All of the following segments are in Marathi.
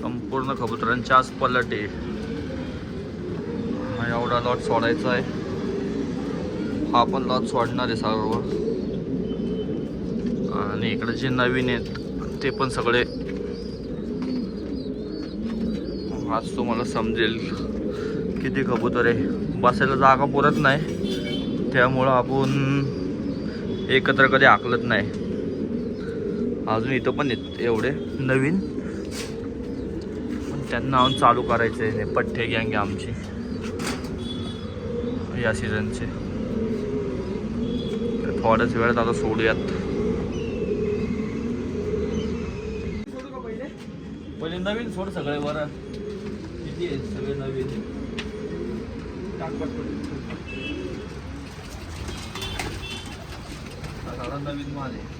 संपूर्ण कबुतरांची आज पलट. आहे एवढा लॉट सोडायचा आहे. हा पण लॉट सोडणार आहे सर्व आणि इकडे जे नवीन आहेत ते पण सगळे. आज तुम्हाला समजेल किती कबूतर आहे. बसायला जागा पुरत नाही. त्यामुळं आपण एकत्र कधी आकलत नाही. अजून इथं पण आहेत एवढे नवीन. त्यांना आणून चालू करायचे आहे पठ्ठे गँग आमची. या सीझनचे थोड्याच वेळात आता सोडूयात. पहिले नवीन सोड सगळे बरं किती आहेत सगळे नवीन? नवीन माल आहे.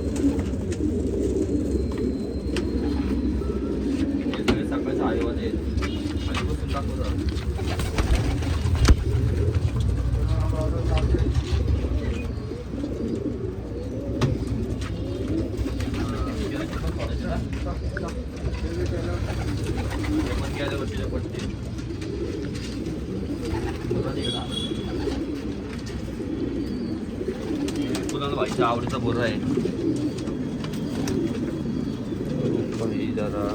कुणाला भाईच्या आवडीचा बोरा आहे बाई जरा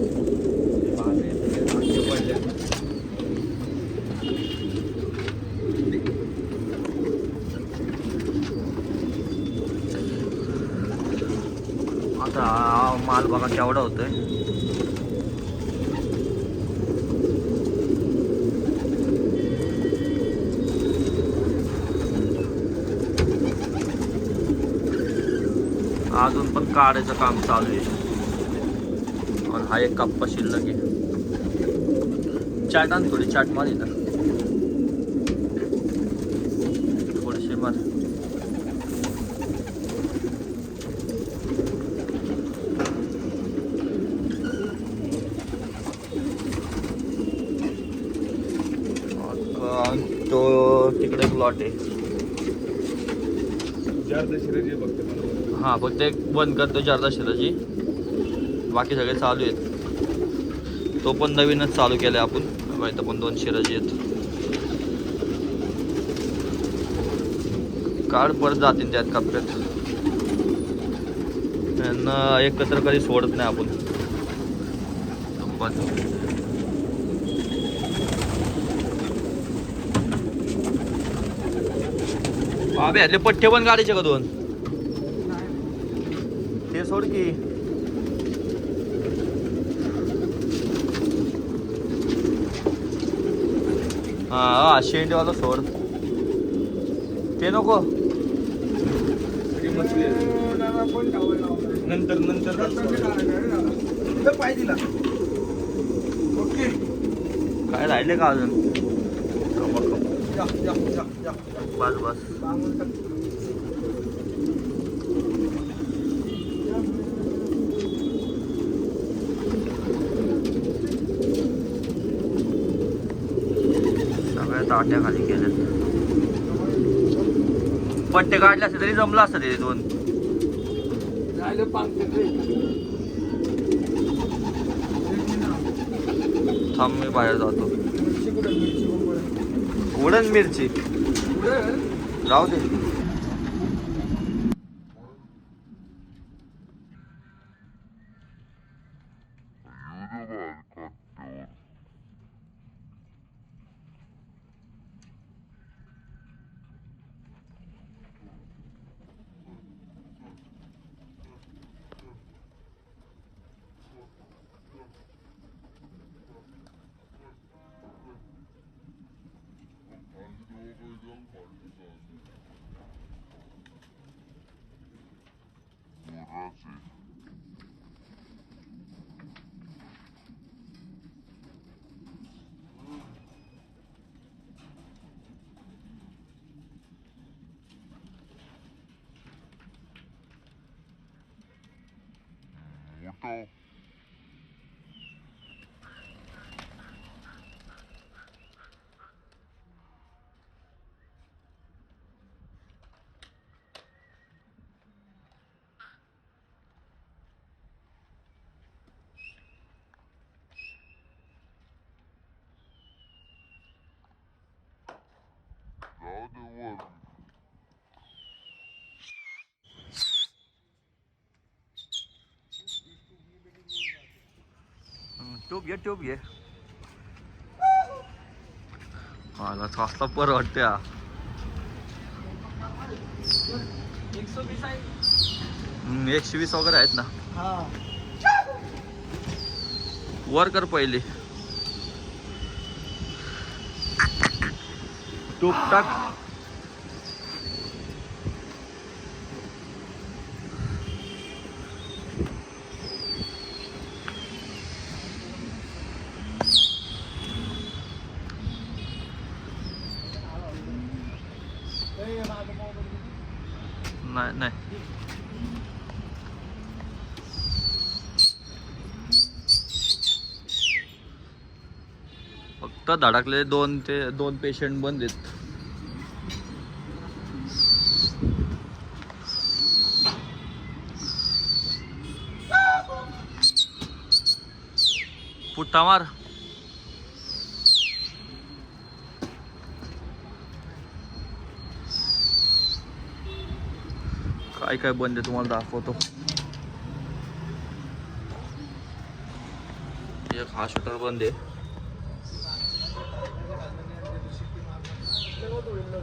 पाहणे सगळे नाट्य पडले. आता हा माल बघा केवढा होतोय. अजून पण काढायचं काम चालू आहे. हा एक कप्पा शिल्लक आहे. चाट आण थोडी चाट मारी ना थोडीशी मार आता तो तिकडे प्लॉट आहे. हा फक्त एक बंद करतो चारदा शिराची बाकी सगळे चालू आहेत. तो पण नवीनच चालू केलाय आपण. बघा पण दोन शिराजी आहेत. काळ परत जातील त्यात कप्प्यात त्यांना एकत्र कधी सोडत नाही आपण. बाबे यातले पठ्ठे पण काढायचे का दोन? ते सोड की. हा शेंडीवाला सोड. ते नको. नंतर नंतर ओके. काय राहिले का अजून? बस बस. सगळ्या ताट्या खाली केल्यात पट्टे काढले असते तरी जमलं असतं ते दोन. थांब मी बाहेर जातो. उडण मिरची. राहू दे. Borrachi. Mortal. दे ट्यूब घे ट्यूब घे. मला स्वस्त पर वाटते हा. हम्म, एकशे वीस वगैरे आहेत ना. हा. वर कर पहिले. টুকটাক फक्त धडकलेले दोन ते दोन पेशंट बंद आहेत. पुट्टा मार. काय काय बंद आहे तुम्हाला दाखवतो. एक हा शटर बंद आहे काय पाहिजे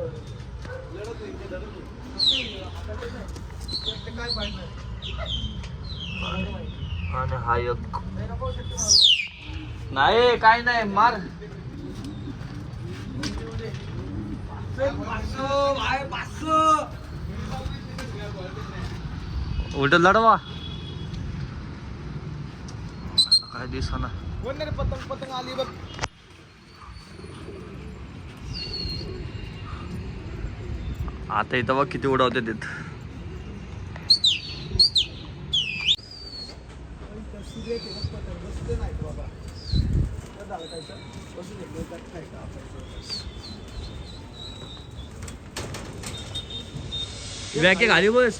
आणि हा एक. नाही काय नाही मार. उलट लढवा. काय दिसना. पतंग पतंग आली बघ. आता इथं बघ किती उडवते तिथ. बॅके घाली बस?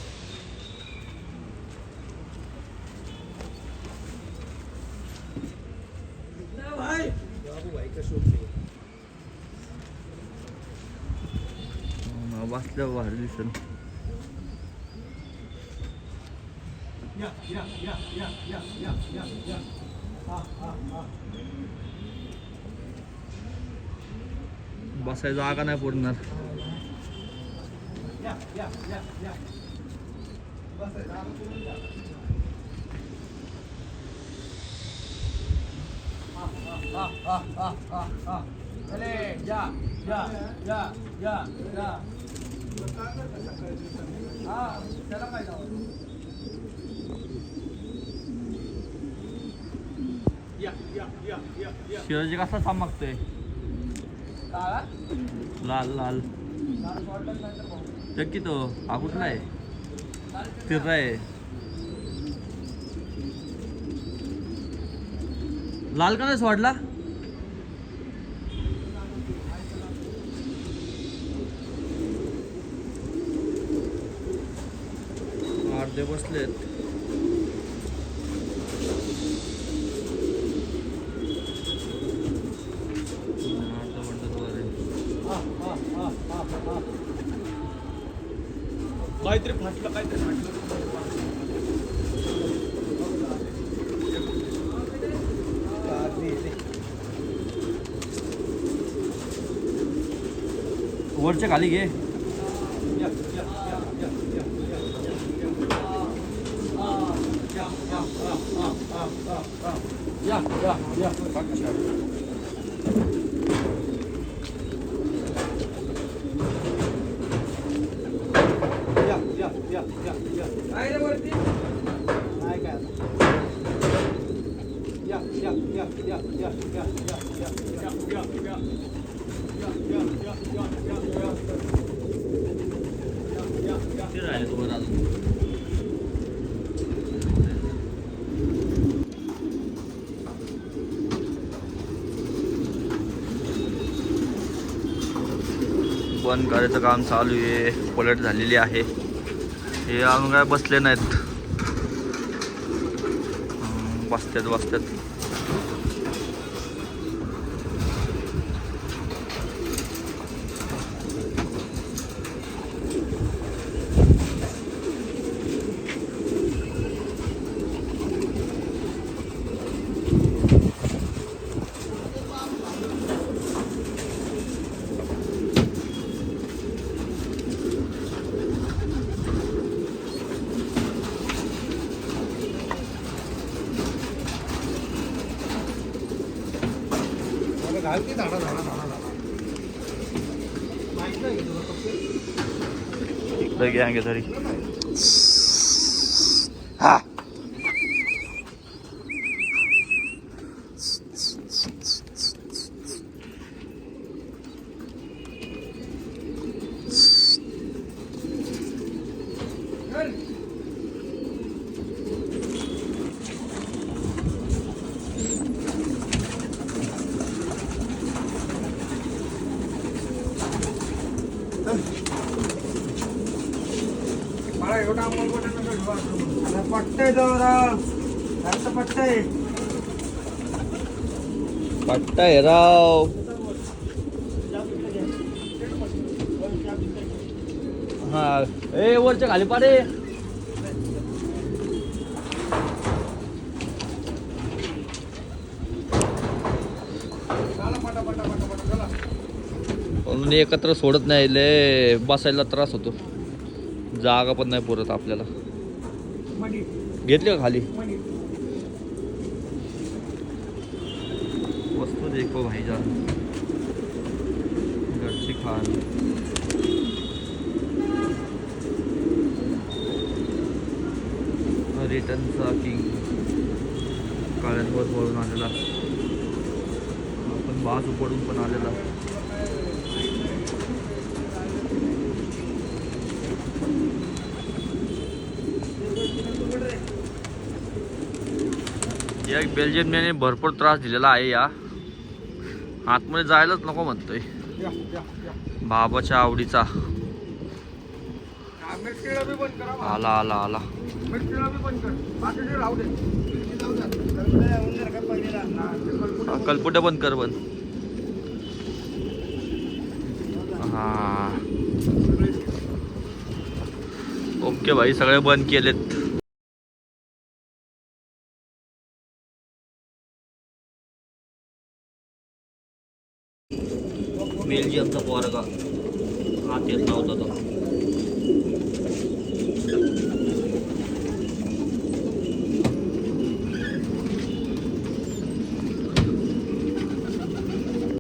Vasile var lisanım. Ya ya ya ya ya ya ya ya. Ah ah ah. बसाय जागा नाही पुरणार Ah, ah, ah, ah, ah. Dale, ya, ya, ya, ya, ya. Shivaji कसा थांब लाल लाल. चक्की तो. हा कुठला आहे? तिरला आहे. लाल का नाही सोडला? इथले बसलेत. काहीतरी म्हटलं काहीतरी फाटलं वरच्या खाली घे. Ja, ja, ja. Dankeschön. Ja, ja, ja, ja, ja. Eine Worte. Nein, kein. Ja, ja, ja, ja, ja, ja, ja, ja, ja, ja, ja. Ja, ja, ja, ja, ja, ja. Ja, ja, ja. बंद करायचं काम चालू आहे. पलट झालेली आहे. हे अजून काय बसले नाहीत. बसतात बसतात. घालते झाडा झाडा झाडा झाडा माहिती आहे तुला फक्त इकडे घ्या घे तरी मला एवढा अंमल पट्टा नका घेऊ असं. आता पट्टय जरा जास्त पट्टय पट्टा आहे राव. हा. ए वरच्या खाली पाडे. म्हणून एकत्र सोडत नाही लय बसायला त्रास होतो. जागा पण नाही पुरत आपल्याला. घेतली का खाली? वस्तू देखो भाईजान घरची खान रिटर्नचा किंग. काळ्यांवर पळून आलेला. आपण बाजू पडून पण आलेला. या बेल्जियमने भरपूर त्रास दिलेला आहे या. आतमध्ये जायलाच नको म्हणतोय. बाबाच्या आवडीचा. आला आला आला. मिरचीला बी बंद कर. बाकीचे राहू दे. मिरची जाऊ द्या. गडबड आहे, उंदर का पहिलेला. ते कलकुट कलपुट्या बंद कर बंद हा. ओके भाई सगळे बंद केलेत. 我啊这个。